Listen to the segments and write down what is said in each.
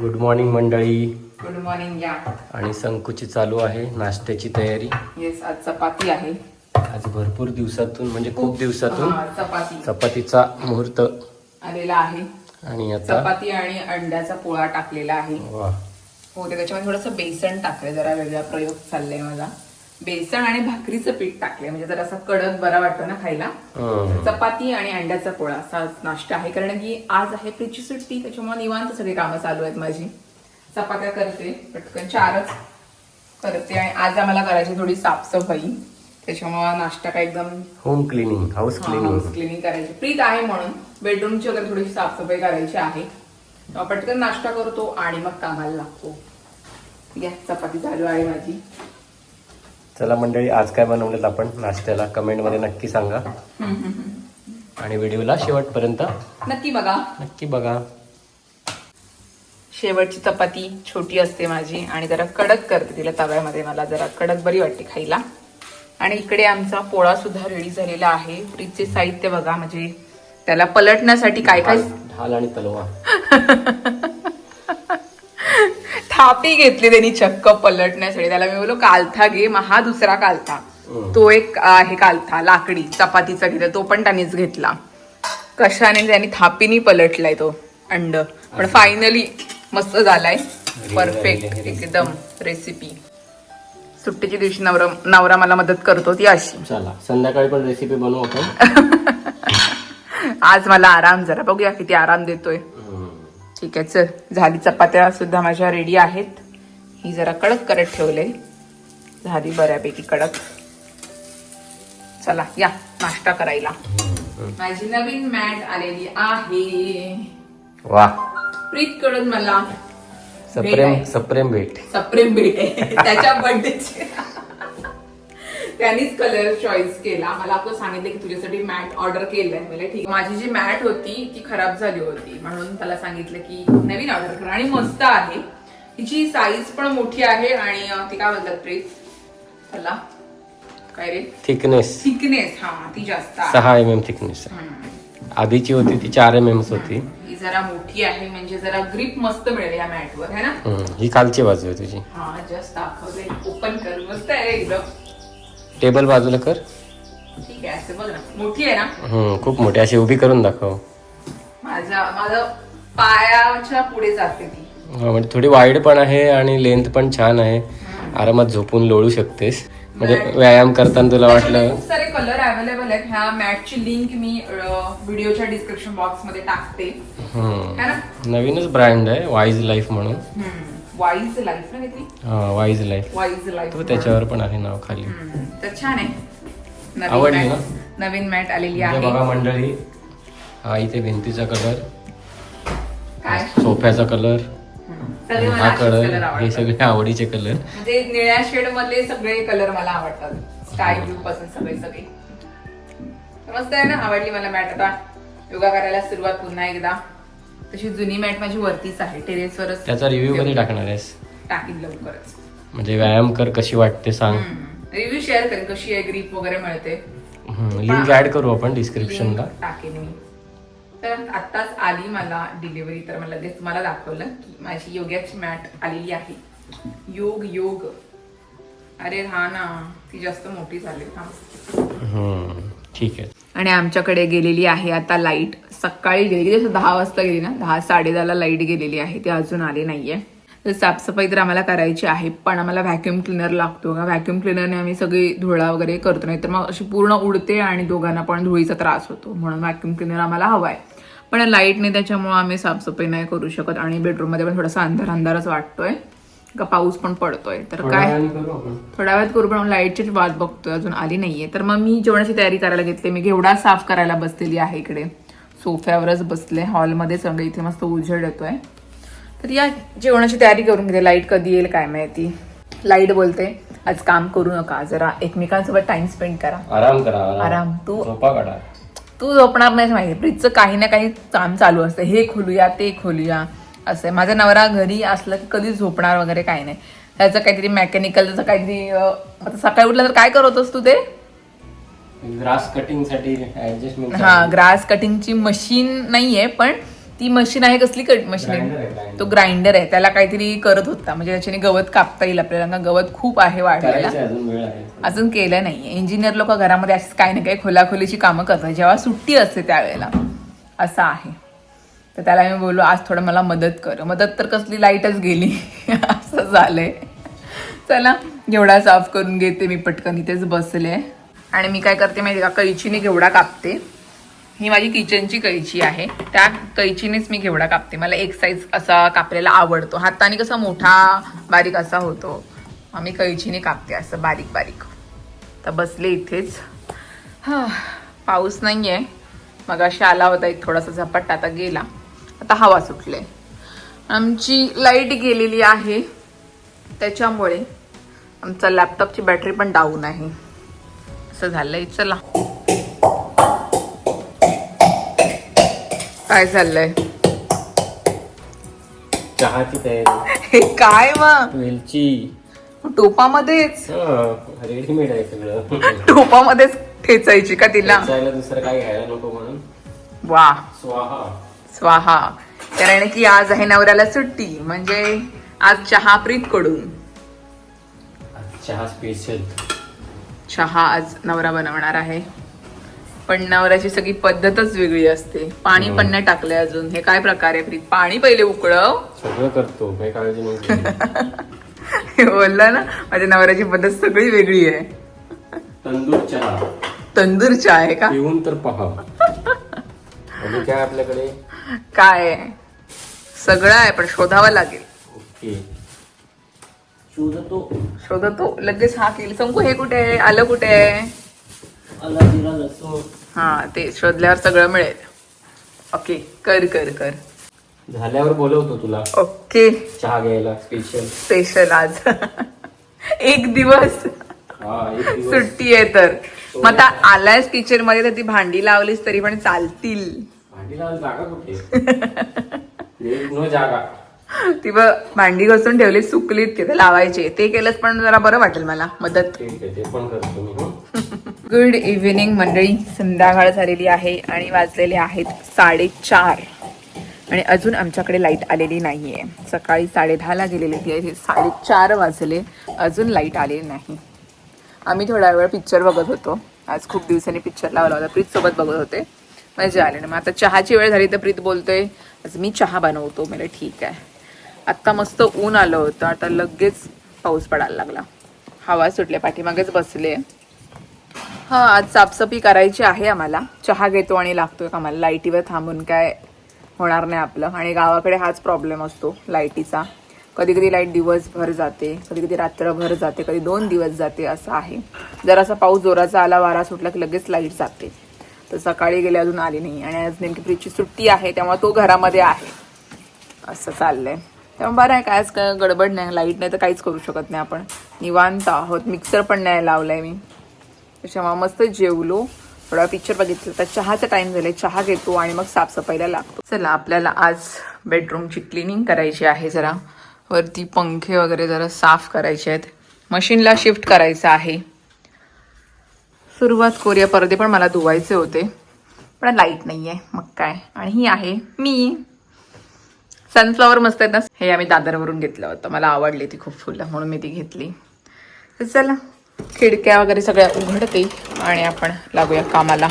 Good morning मंडळी. Good morning या. आणि संकुची चालू आहे नाश्त्याची तयारी. येस आज चपाती आहे. आज भरपूर दिवसातून म्हणजे खूप दिवसातून हा, चपाती. चपातीचा मुहूर्त आलेला आहे. आणि आता चपाती आणि अंड्याचा पोळा टाकलेला आहे. वा. हो ते त्याच्यामध्ये थोडंसं बेसन टाकलंय जरा वेगळा प्रयोग चाललाय माझा. बेसन आणि भाकरीचं पीठ टाकलंय. म्हणजे जरा असा कडक बरा वाटतो ना खायला. हं. चपाती आणि अंड्याचा पोळा असा नाश्ता आहे. कारण की आज आहे प्रीची सुट्टी त्याच्यामुळे निवांत सगळी कामं चालू आहेत माझी. चपात्या करते पटकन चारच करते आणि आज आम्हाला करायची थोडी साफसफाई. त्याच्यामुळे नाश्ता काय एकदम home cleaning house cleaning cleaning करायची. प्रीत आहे म्हणून बेडरूमची वगैरे थोडीशी साफसफाई करायची आहे. पटकन नाश्ता करतो आणि मग कामाला लागतो. या चपाती चालू आहे माझी. चला मंडळी आज काय बनवलेत आपण? नाश्त्याला कमेंटमध्ये नक्की सांगा. आणि व्हिडिओला शेवटपर्यंत नक्की बघा. नक्की बघा. शेवटची चपाती छोटी असते माझी आणि जरा कडक करते तिला तव्यामध्ये मला. जरा कडक बरी वाटते खायला. आणि इकडे आमचा पोळा सुद्धा रेडी झालेला आहे. फ्रीजचे साहित्य बघा म्हणजे त्याला पलटण्यासाठी काय काय ढाल ढाल आणि तलवा. थापी घेतली त्यांनी चक्क पलटण्यासाठी. त्याला मी बोललो कालथा घे मग हा दुसरा कालथा. तो एक आहे कालथा लाकडी चपातीचा घेतला तो पण त्यांनीच घेतला. कशाने त्यांनी थापीनी पलटलाय तो अंड. पण फायनली मस्त झालाय. परफेक्ट एकदम रेसिपी सुट्टीच्या दिवशी नवरा नवरा मला मदत करतो ती अशी. चला संध्याकाळी पण रेसिपी बनवू आपण. आज मला आराम जरा बघूया किती आराम देतोय. ठीक आहे चल. झाली चपात्या सुद्धा माझ्या रेडी आहेत. ही जरा कडक करत ठेवले. झाली बऱ्यापैकी कडक. चला या नाश्ता करायला. माझी नवीन मॅट आलेली आहे. वा. प्रीत कडून मला सप्रेम. सप्रेम भेट. सप्रेम भेट आहे. त्याच्या बर्थडेचे त्यांनीच कलर चॉईस केला. मला आपण सांगितलं की तुझ्यासाठी मॅट ऑर्डर केलंय. म्हणजे ठीक. माझी जी मॅट होती ती खराब झाली होती. म्हणून त्याला सांगितलं की नवीन ऑर्डर कर. आणि मस्त आहे. तिची साईज पण मोठी आहे आणि ती काय बोलतात प्रीत त्याला? काय रे? थिकनेस थिकनेस हा ती जास्त आहे. सहा एम एम थिकनेस हम्म. आधीची होती ती चार एम एम होती. ही जरा मोठी आहे. म्हणजे जरा ग्रिप मस्त मिळेल या मॅटवर है ना? हं. ही खालची बाजू आहे तुझी. हा जस्ट दाखवते. ओपन कर. मस्त आहे एकदम. टेबल बाजूला कर. ठीक आहे असं बघ ना. मोठी आहे ना? हं, खूप मोठी. अशी उभी करून दाखव. माझ्या माझं पायाच्या पुढे जाते ती. हा, म्हणजे थोडी वाईड पण आहे आणि लेंथ पण छान आहे. आरामात झोपून लोळू शकतेस. म्हणजे व्यायाम करताना तुला वाटलं खूप सारे कलर अवेलेबल आहेत. ह्या मॅटची लिंक मी व्हिडिओच्या डिस्क्रिप्शन बॉक्समध्ये टाकते. है ना? नवीनच ब्रँड आहे वाईज लाईफ म्हणून. वाईज लाईफ ना काहीतरी? वाईज लाईफ वाईज लाईफ तो त्याच्यावर पण आहे नाव खाली. तर छान आहे. नवीन आवडली मॅट नवीन मॅट आलेली म्हणजे आहे. बघा मंडळी हा इथे भिंतीचा कलर काय? सोफ्याचा कलर सगळे मला हा असेच कलर कलर हे आवडतात. सगळे आवडीचे कलर म्हणजे निळ्या शेड मधले सगळे कलर मला आवडतात. स्काय ब्लू पासून सगळे सगळे. तर मस्त आहे ना? आवडली मला मॅट आता. योगा करायला सुरुवात पुन्हा एकदा. तशी जुनी मॅट माझी वरतीच आहे टेरेसवरच त्याचा रिव्ह्यू कधी टाकणार आहेस? टाकीन लवकरच. म्हणजे व्यायाम कर कशी वाटते सांग. रिव्ह्यू शेअर करेन कशी आहे ग्रीप वगैरे मिळते. लिंक ऍड करू आपण डिस्क्रिप्शनला टाकेन मी. तर आत्ताच आली मला डिलिव्हरी तर मला लगेच तुम्हाला दाखवलं की माझी योग्याची मॅट आलेली आहे. योग योग. अरे हा ना ती जास्त मोठी झाली हा. ठीक आहे. आणि आमच्याकडे गेलेली आहे आता लाइट. सकाळी गेली. जसं दहा वाजता गेली ना? दहा साडे दहाला लाइट गेलेली आहे. ती अजून आली नाहीये. तर साफसफाई तर आम्हाला करायची आहे पण आम्हाला व्हॅक्युम क्लिनर लागतो. का व्हॅक्युम क्लिनरने आम्ही सगळी धुळा वगैरे करतो. नाही तर मग अशी पूर्ण उडते आणि दोघांना पण धुळीचा त्रास होतो. म्हणून व्हॅक्युम क्लिनर आम्हाला हवा आहे पण लाईटने त्याच्यामुळं आम्ही साफसफाई नाही करू शकत. आणि बेडरूममध्ये पण थोडासा अंधार अंधारच वाटतोय. का पाऊस पण पडतोय. तर काय? थोड्या वेळात करू पण लाईटची वाट बघतोय अजून आली नाहीये. तर मग मी जेवणाची तयारी करायला घेतली मी घेवडा साफ करायला बसलेली आहे इकडे. सोफ्यावरच बसले हॉलमध्ये सगळं इथे मस्त उजेड येतोय तर या जेवणाची तयारी करून घेते. लाइट कधी येईल काय माहिती. लाइट बोलते आज काम करू नका जरा एकमेकांसोबत टाइम स्पेंड करा. आराम करा आराम. तू- तू झोपणार नाही माहिती. प्रीतचं काही ना काही काम चालू असतं. हे खोलूया ते खोलूया. असं. आहे. माझा नवरा घरी असला की कधीच झोपणार वगैरे काही नाही. त्याचं काहीतरी मेकॅनिकल त्याचं काहीतरी आता सकाळी उठलं तर काय करत होतस तू ते? ग्रास कटिंगसाठी ऍडजस्टमेंट हा ग्रास कटिंगची मशीन नाहीये पण ती मशीन आहे कसली मशीन? Grinder आहे. तो ग्राइंडर आहे. त्याला काहीतरी करत होता. म्हणजे त्याच्याने गवत कापता येईल आपल्याला. गवत खूप आहे आहे अजून केलं नाही इंजिनियर लोक घरामध्ये अशीच काही ना काही खोलाखोलीची कामं करतात. जेव्हा सुट्टी असते त्यावेळेला. असं आहे. तर त्याला मी बोललो आज थोडं मला मदत कर. मदत तर कसली लाईटच गेली. असं झालंय. चला घेवडा साफ करून घेते मी पटकन. इथेच बसले. आणि मी काय करते माहिती का? कैचीने घेवडा कापते. ही माझी किचनची कैची आहे. त्या कैचीनेच मी घेवडा कापते. मला एक साईज असा कापलेला आवडतो. हाताने कसा मोठा बारीक असा होतो. मी कैचीने कापते असं बारीक बारीक. तर बसले इथेच. हा पाऊस नाही आहे मग अशी आला होता एक थोडासा झपाटा आता गेला. आता हवा सुटले आमची लाइट गेलेली आहे. त्याच्यामुळे आमचा लॅपटॉपची बॅटरी पण डाऊन आहे. असं झालंय चला. काय चाललंय चहाची तयारी. हे काय मग? वेलची टोपामध्येच? रेडीमेड आहे सगळं. टोपामध्येच ठेचायची का तिला? जायला दुसरं काय घ्यायला नको म्हणून. वा. स्वाहा. स्वाहा. कारण की आज आहे नवऱ्याला सुट्टी म्हणजे आज चहा प्रीत कडून चहा स्पेशल चहा आज नवरा बनवणार आहे. पण नवऱ्याची सगळी पद्धतच वेगळी असते. पाणी पण नाही टाकलंय अजून. हे काय प्रकार आहे प्रीत? पाणी पहिले उकळव. सगळं करतो. काही काळजी नाही हे बोलला ना माझ्या नवऱ्याची पद्धत सगळी वेगळी आहे. तंदूर चहा. तंदूर चहा आहे का? पिऊन तर पहा. काय आपल्याकडे? काय आहे? सगळं आहे पण शोधावं लागेल. ओके. शोधतो. शोधतो. लगेच हा केली. संकू हे कुठे आहे? आलं कुठे आहे? आला जिरा लसूण. हा ते शोधल्यावर सगळं मिळेल. ओके कर कर कर. झाल्यावर बोलवतो तुला. ओके. चहा घ्यायला स्पेशल स्पेशल आज. एक दिवस. हा एक दिवस. सुट्टी आहे तर. मग आता आलायस किचनमध्ये तर ती भांडी लावलीस तरी पण चालतील. भांडीला जागा कुठे There is no जागा. ती बघ भांडी घासून ठेवली सुकलीत तिथे लावायचे. ते केलंच पण जरा बरं वाटेल मला मदत. ठीक आहे ते पण करतो मी हं. गुड इव्हिनिंग मंडळी. संध्याकाळ झालेली आहे आणि वाजलेले आहेत साडेचार. आणि अजून आमच्याकडे लाइट आलेली नाहीये. सकाळी साडेदहाला गेलेली ती आहे साडेचार वाजले. अजून लाइट आलेली नाही. आम्ही थोडा वेळ पिक्चर बघत होतो. आज खूप दिवसांनी पिक्चर लावला होता. प्रीत सोबत बघत होते. मजा आली ना. मग आता चहाची वेळ झाली तर प्रीत बोलतोय आज मी चहा बनवतो. मला ठीक आहे. आत्ता मस्त ऊन आलं होतं. आता लगेच पाऊस पडायला लागला. हवा सुटल्या पाठीमागेच बसले. हां आज साफसफी करायची आहे आम्हाला. चहा घेतो आणि लागतोय का आम्हाला लाईटीवर थांबून काय होणार नाही आपलं. आणि गावाकडे हाच प्रॉब्लेम असतो लाईटीचा. कधी कधी लाइट दिवसभर जाते कधी कधी रात्रभर जाते कधी दोन दिवस जाते असं आहे. जर असा पाऊस जोराचा आला वारा सुटला की लगेच लाइट जाते. तर सकाळी गेले अजून आली नाही. आणि आज नेमकी फ्रीजची सुट्टी आहे त्यामुळे तो घरामध्ये आहे. असं चाललंय. त्यामुळे बरं आहे काय काय गडबड नाही लाइट नाही तर काहीच करू शकत नाही आपण. निवांत आहोत. मिक्सर पण नाही लावलाय मी. त्याच्यामुळे मस्त जेवलो. थोडा पिक्चर बघितलं तर चहाचा टाइम झालाय. चहा घेतो आणि मग साफसफाईला लागतो. चला आपल्याला आज बेडरूमची क्लिनिंग करायची आहे जरा. वरती पंखे वगैरे जरा साफ करायचे आहेत. मशीनला शिफ्ट करायचं आहे. सुरुवात करूया. परदे पण मला धुवायचे होते. पण लाइट नाही आहे मग काय? आणि ही आहे मी. सनफ्लॉवर मस्त आहेत ना. हे आम्ही दादरवरून घेतलं होतं. मला आवडली ती खूप फुलं म्हणून मी ती घेतली. तर चला खिडक्या वगैरे सगळ्या उघडते आणि आपण लागूया कामाला.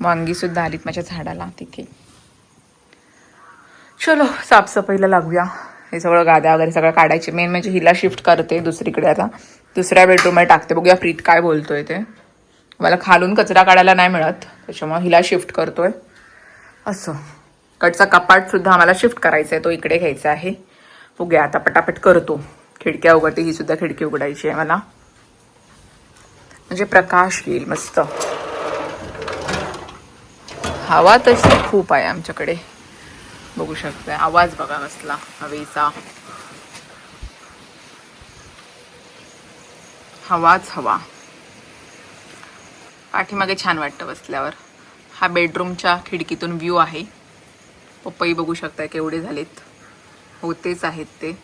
वांगी सुद्धा आलीत माझ्या झाडाला तिथे. चलो साफसफाईला लागूया. हे सगळं गाद्या वगैरे सगळं काढायचे. मेन म्हणजे हिला शिफ्ट करते दुसरीकडे आता. दुसऱ्या बेडरूममध्ये टाकते. बघूया प्रीत काय बोलतोय ते. मला खालून कचरा काढायला नाही मिळत. त्याच्यामुळे हिला शिफ्ट करतोय. असं. कडचा कपाट सुद्धा आम्हाला शिफ्ट करायचा आहे तो इकडे घ्यायचा आहे. बघूया आता पटापट करतो. खिडक्या उघडते. ही सुद्धा खिडकी उघडायची आहे मला. म्हणजे प्रकाश येईल मस्त. हवा तशी खूप आहे आमच्याकडे. बघू शकताय. आवाज बघा कसला. हवेचा. हवाच हवा. पाठीमागे छान वाटतं बसल्यावर. हा बेडरूमच्या खिडकीतून व्ह्यू आहे. पपई बघू शकताय केवढे झालेत. होतेच आहेत ते.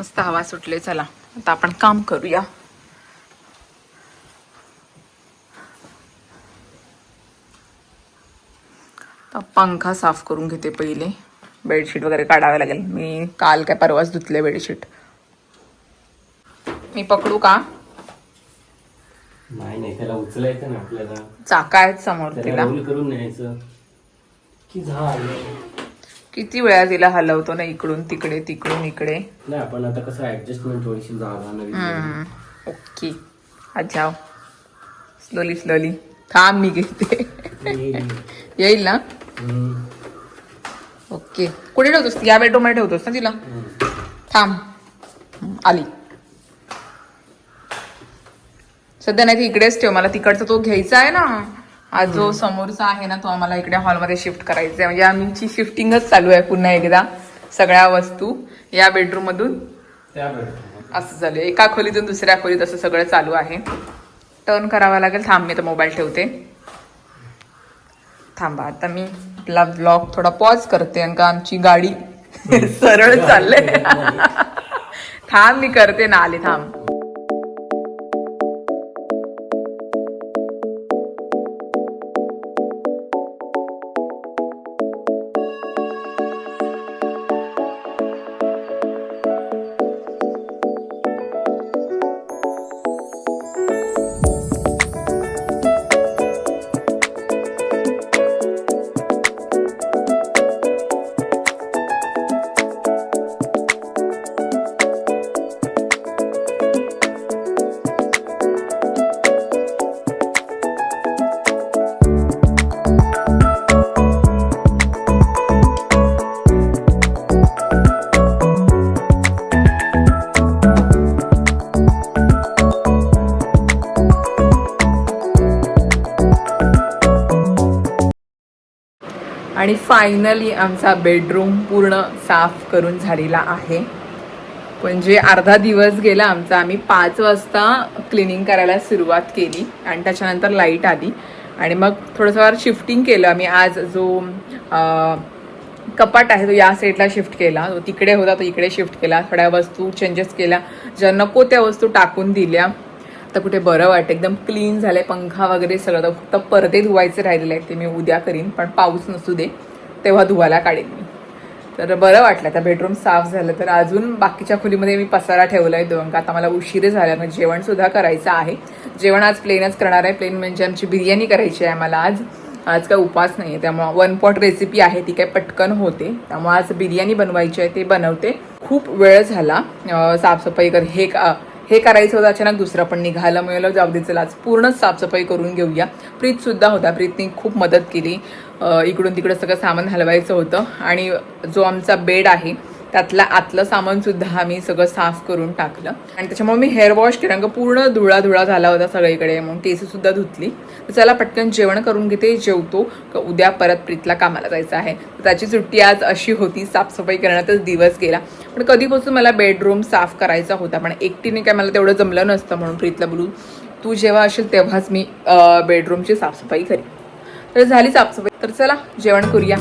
मस्त हवा सुटले चला. आता आपण काम करूया. पंखा साफ करून घेते पहिले. बेडशीट वगैरे काढावे लागेल. मी काल काय परवाच धुतले बेडशीट. मी पकडू का? नाही नाही त्याला उचलायचं ना आपल्याला. चाका आहेत समोर त्याला तिला. रोल करून न्यायचं. की झालं? किती वेळा तिला हलवतो ना इकडून तिकडे तिकडून इकडे. नाही आपण आता कसं ऍडजस्टमेंट थोडीशी जागा नवीन हम्म, ओके. अच्छा स्लोली स्लोली थांब मी घेते. येईल. ना? हम्म. ओके. कुठे ठेवतोस? या बेडरूममध्ये ठेवतोस ना तिला. थांब. आली. सध्या नाही इकडेच ठेव. मला तिकडचा तो घ्यायचा आहे ना. हा जो समोरचा आहे ना तो आम्हाला इकडे हॉलमध्ये शिफ्ट करायचा आहे म्हणजे आमची शिफ्टिंगच चालू आहे पुन्हा एकदा. सगळ्या वस्तू या बेडरूम मधून. असं झालं एका खोलीतून दुसऱ्या खोलीत असं सगळं चालू आहे. टर्न करावा लागेल. थांब मी तर मोबाईल ठेवते. थांबा आता मी आपला ब्लॉग थोडा पॉज करते का आमची गाडी सरळ चालले. थांब मी करते. ना आले थांब. आणि फायनली आमचा बेडरूम पूर्ण साफ करून झालेला आहे. म्हणजे अर्धा दिवस गेला आमचा. आम्ही पाच वाजता क्लिनिंग करायला सुरुवात केली आणि त्याच्यानंतर लाइट आली. आणि मग थोडंसं शिफ्टिंग केलं. आम्ही आज जो आ, कपाट आहे तो या सेटला शिफ्ट केला. तो तिकडे होता तो इकडे शिफ्ट केला. थोड्या वस्तू चेंजेस केल्या. ज्या नको त्या वस्तू टाकून दिल्या. आता कुठे बरं वाटतं. एकदम क्लीन झालंय पंखा वगैरे सगळं. तर फक्त पडदे धुवायचे राहिलेले आहेत ते मी उद्या करीन पण पाऊस नसू दे तेव्हा धुवायला काढेन मी. तर बरं वाटलं आता बेडरूम साफ झालं तर अजून बाकीच्या खोलीमध्ये मी पसारा ठेवला आहे दोन का आता मला उशीर झाला मग करायचं आहे. जेवण आज प्लेनच करणार आहे प्लेन म्हणजे आमची बिर्याणी करायची आहे मला आज. आज काय उपास नाही आहे त्यामुळं वन पॉट रेसिपी आहे ती काय पटकन होते. त्यामुळं आज बिर्याणी बनवायची आहे ते बनवते. खूप वेळ झाला साफसफाई कर हे का हे करायचं होतं अचानक दुसरं पण निघालं मिळालं. जाऊ दे चला आज पूर्णच साफसफाई करून घेऊया. प्रीत सुद्धा होता. प्रीतने खूप मदत केली. इकडून तिकडं सगळं सामान हलवायचं होतं. आणि जो आमचा बेड आहे त्यातलं आतलं सामान सुद्धा आम्ही सगळं साफ करून टाकलं. आणि त्याच्यामुळे मी हेअर वॉश केलं कारण का पूर्ण धुळा धुळा झाला होता सगळीकडे मग केससुद्धा धुतली. तर चला पटकन जेवण करून घेते जेवतो का उद्या परत प्रीतला कामाला जायचं आहे. तर त्याची सुट्टी आज अशी होती साफसफाई करण्यातच दिवस गेला. पण कधीपासून मला बेडरूम साफ करायचा होता पण एकटीने काय मला तेवढं जमलं नसतं म्हणून प्रीतला बोलून तू जेव्हा असेल तेव्हाच मी बेडरूमची साफसफाई करीन. तर झाली साफसफाई. तर चला जेवण करूया.